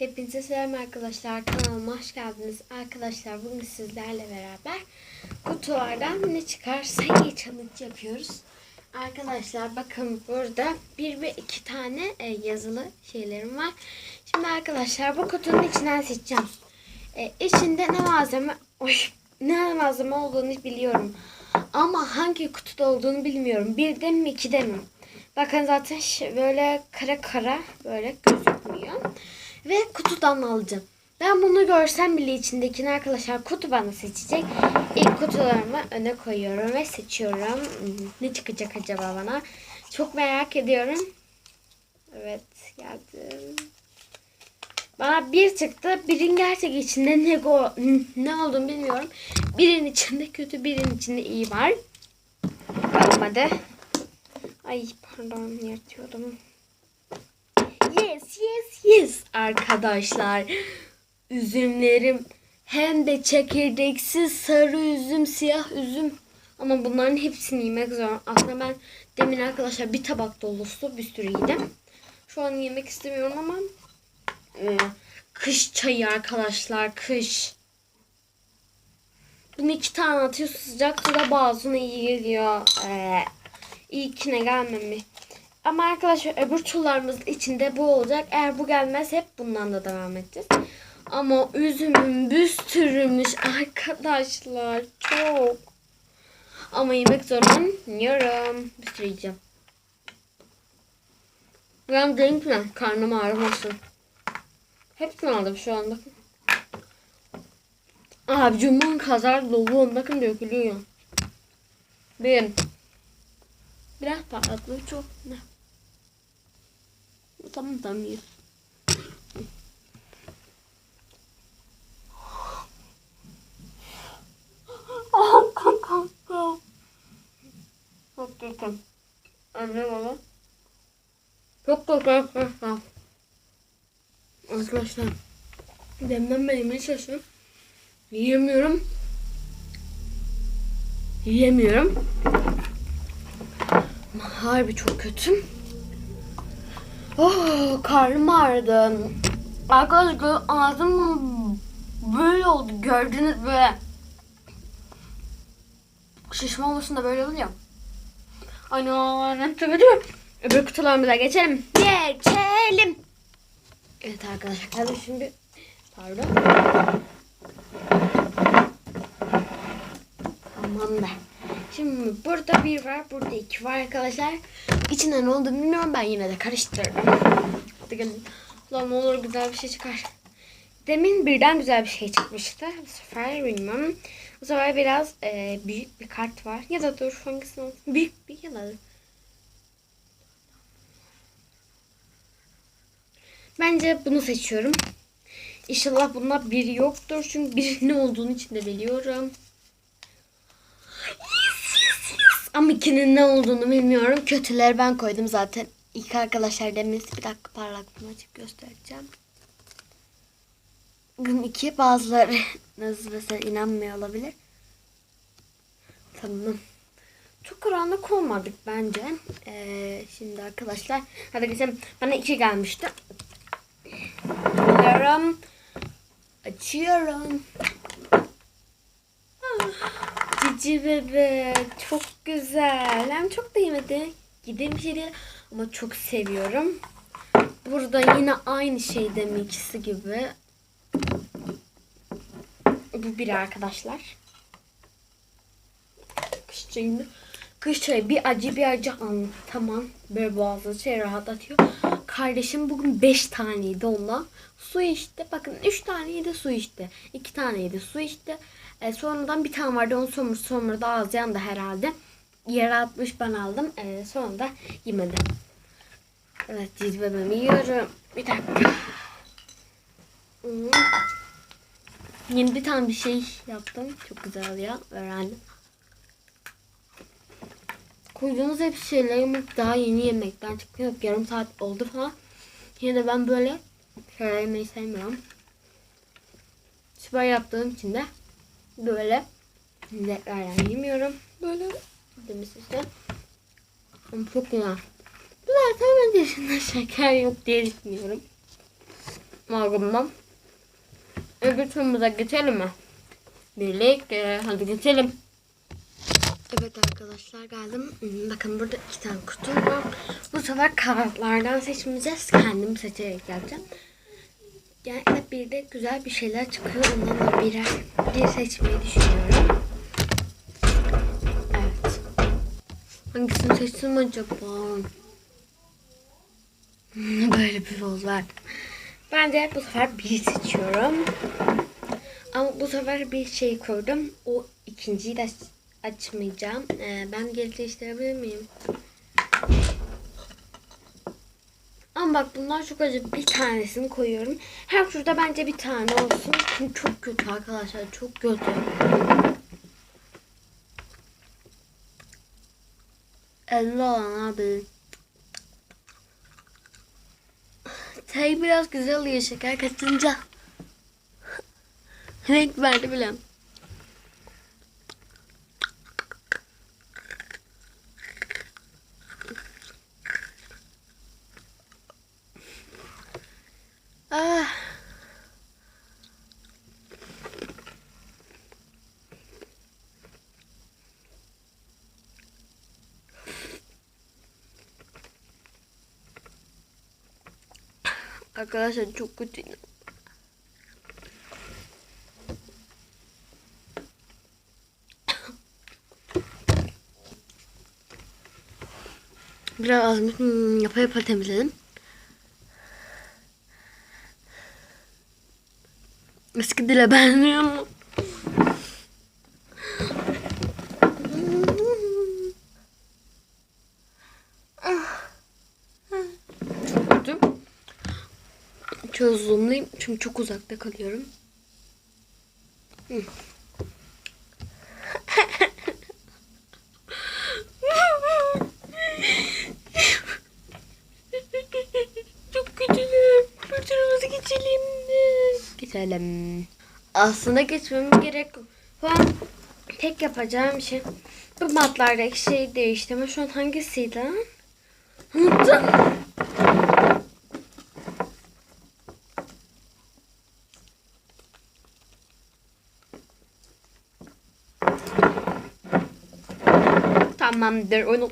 Hepinize selam arkadaşlar. Kanalıma hoş geldiniz. Arkadaşlar bugün sizlerle beraber kutulardan ne çıkarsa iyi challenge yapıyoruz. Arkadaşlar bakın burada bir ve iki tane e, yazılı şeylerim var. Şimdi arkadaşlar bu kutunun içinden seçeceğim. E, içinde ne malzeme oy, ne malzeme olduğunu biliyorum. Ama hangi kutuda olduğunu bilmiyorum. Birde mi ikide mi? Bakın zaten böyle kara kara böyle gözükmüyor. Ve kutudan alacağım. Ben bunu görsem bile içindekini arkadaşlar kutu bana seçecek. İlk kutularımı öne koyuyorum ve seçiyorum. Ne çıkacak acaba bana? Çok merak ediyorum. Evet geldim. Bana bir çıktı. Birin gerçek içinde ne, go, ne olduğunu bilmiyorum. Birin içinde kötü, birin içinde iyi var. Bakalım hadi. Ay pardon yırtıyordum. Yes yes yes arkadaşlar. Üzümlerim hem de çekirdeksiz sarı üzüm, siyah üzüm. Ama bunların hepsini yemek zor. Aslında ben demin arkadaşlar bir tabak dolusu bir sürü yedim. Şu an yemek istemiyorum ama e, kış çayı arkadaşlar kış. Bunu iki tane atıyorsun sıcak suda boğazına iyi geliyor. Ee, İlkine gelmemiş. Ama arkadaşlar öbür turlarımızın içinde bu olacak. Eğer bu gelmez hep bundan da devam edeceğiz. Ama üzümün bir sürümüş arkadaşlar. Çok. Ama yemek zorundayım. Yiyorum. Bir sürü yiyeceğim. Ben ki karnım ağrımasın. Hepsini aldım şu anda. Abicim kadar dolu. Bakın dökülüyor. Benim. Biraz patladı çok ne? Tamam tamam iyi. Çok yakın. Anne baba. Çok yakın. Arkadaşlar. Demden ben yemeği çalışıyorum. Yiyemiyorum. Yiyemiyorum. Harbi çok kötü. Oh, karnım ağrıdı. Arkadaşlar ağzım böyle oldu. Gördünüz böyle. Şişme olmasın da böyle oluyor. Aynen. Tabii değil Öbür kutularımıza geçelim. Geçelim. Evet arkadaşlar. Hadi şimdi pardon. Tamam da. Şimdi burada bir var, burada iki var arkadaşlar. İçinden ne olduğunu bilmiyorum ben yine de karıştırırım. Hadi gelin. Ulan ne olur güzel bir şey çıkar. Demin birden güzel bir şey çıkmıştı. Bu sefer bilmiyorum. Bu sefer biraz e, büyük bir kart var. Ya da dur hangisini olsun? Büyük bir ya da Bence bunu seçiyorum. İnşallah bunda bir yoktur. Çünkü bir ne olduğunu içinde biliyorum. Ama ikinin ne olduğunu bilmiyorum. Kötüleri ben koydum zaten. İlk arkadaşlar demin bir dakika parlaklığını açıp göstereceğim. Bugün iki bazıları nasıl mesela inanmıyor olabilir. Tamam. Çok karanlık olmadık bence. Ee, şimdi arkadaşlar hadi geçelim. Bana iki gelmişti. Açıyorum. Açıyorum. Cici bebek çok güzel. Hem çok da yemedi. Gideyim bir şey ama çok seviyorum. Burada yine aynı şey demek ikisi gibi. Bu bir arkadaşlar. Kış çayını. Kış çayı bir acı bir acı an. Tamam. Böyle boğazı şey rahatlatıyor. Kardeşim bugün 5 taneydi onunla. Su içti. Bakın 3 taneydi su içti. 2 taneydi su içti. E, sonradan bir tane vardı. Onu sonra sonra da az yandı herhalde. Yere atmış ben aldım. E, sonra da yemedi. Evet ciz bebeğimi yiyorum. Bir dakika. Hmm. Yeni bir tane bir şey yaptım. Çok güzel oluyor. Öğrendim. Koyduğunuz hep şeyler yemek daha yeni yemekten çıktı. Yok yarım saat oldu falan. Yine de ben böyle şeyler yemeyi sevmiyorum. Süper yaptığım için de böyle lezzetlerden yemiyorum. Böyle demiş işte. Ama çok güzel. Zaten ben yaşında şeker yok diye düşünüyorum. Malgumdan. Öbür turumuza geçelim mi? Birlikte. Hadi geçelim. Evet arkadaşlar geldim. Hmm, Bakın burada iki tane kutum var. Bu sefer kartlardan seçmeyeceğiz. Kendim seçerek yapacağım. Genellikle bir de güzel bir şeyler çıkıyor. Ondan da birer bir seçmeyi düşünüyorum. Evet. Hangisini seçsem acaba? Böyle bir poz var. Bence bu sefer bir seçiyorum. Ama bu sefer bir şey koydum. O ikinciyi de aç- açmayacağım. Ee, ben geri değiştirebilir miyim? Bak bunlar çok acı. Bir tanesini koyuyorum. Her şurada bence bir tane olsun. Çünkü çok kötü arkadaşlar. Çok kötü. Elli olan abi. Tay biraz güzel oluyor şeker katınca. Renk verdi bile. Arkadaşlar çok kötü. Biraz ağzımı hmm, yapa yapa temizledim. Eski dile benziyor mu? Çok kötü. Şöyle zoomlayayım çünkü çok uzakta kalıyorum. Çok kötüyüm. Fırtınamızı geçelim? Geçelim. Aslında geçmemiz gerek yok. An tek yapacağım şey bu matlardaki şeyi değiştirme. Şu an hangisiydi? Unuttum. Tamamdır onu.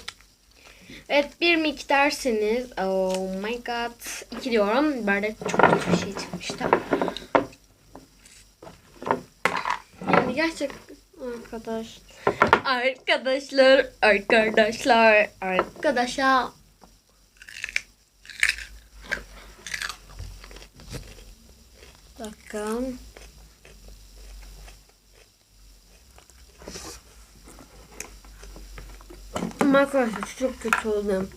Evet bir mi derseniz oh my god iki diyorum. Böyle çok kötü bir şey çıkmıştı. Yani gerçek arkadaş. Arkadaşlar, arkadaşlar, arkadaşlar. Bakın. Ama arkadaşlar çok kötü oldum.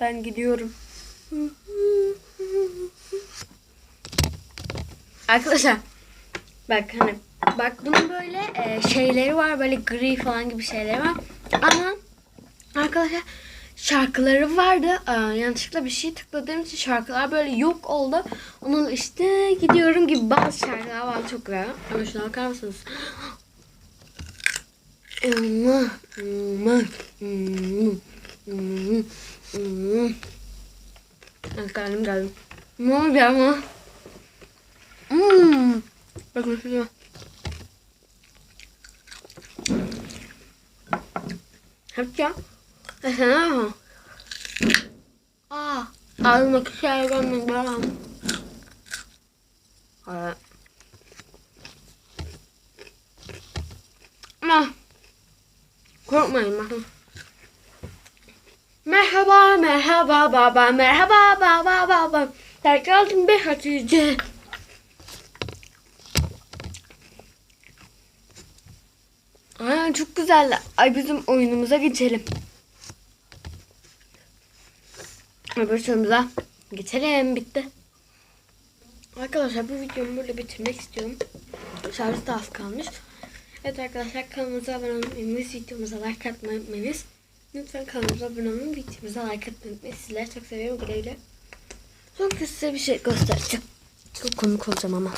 Ben gidiyorum. Arkadaşlar bak hani bak bunun böyle e, şeyleri var böyle gri falan gibi şeyleri var. Ama arkadaşlar şarkıları vardı. Aa, yanlışlıkla bir şey tıkladığım için şarkılar böyle yok oldu. Onun işte gidiyorum gibi bazı şarkılar var çok güzel. Ama şuna bakar mısınız Mwah, mwah, mwah, mwah, mwah. Ah, Geldim geldim. Ne oldu ama? Hmm. Bakın şuraya. Yapacağım. Aha. Aa. Ağzımdaki şey görmedim. Evet. Ama korkmayın bakın. Merhaba, merhaba baba, merhaba baba baba. Tekrar bir Hatice. Aynen çok güzel. Ay bizim oyunumuza geçelim. Öbür sorumuza geçelim. Bitti. Arkadaşlar bu videomu burada bitirmek istiyorum. Şarjı da az kalmış. Evet arkadaşlar kanalımıza abone olmayı, videomuza like atmayı unutmayınız. Lütfen kanalımıza abone olun, videomuza like atmayı unutmayın. Sizleri çok seviyorum. Güle güle. Çok size bir şey göstereceğim. Çok komik olacağım ama.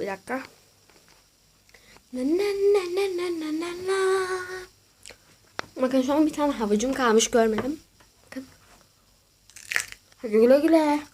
Bir dakika. Na na na na na na na na. Bakın şu an bir tane havucum kalmış görmedim. Bakın. Hadi güle güle.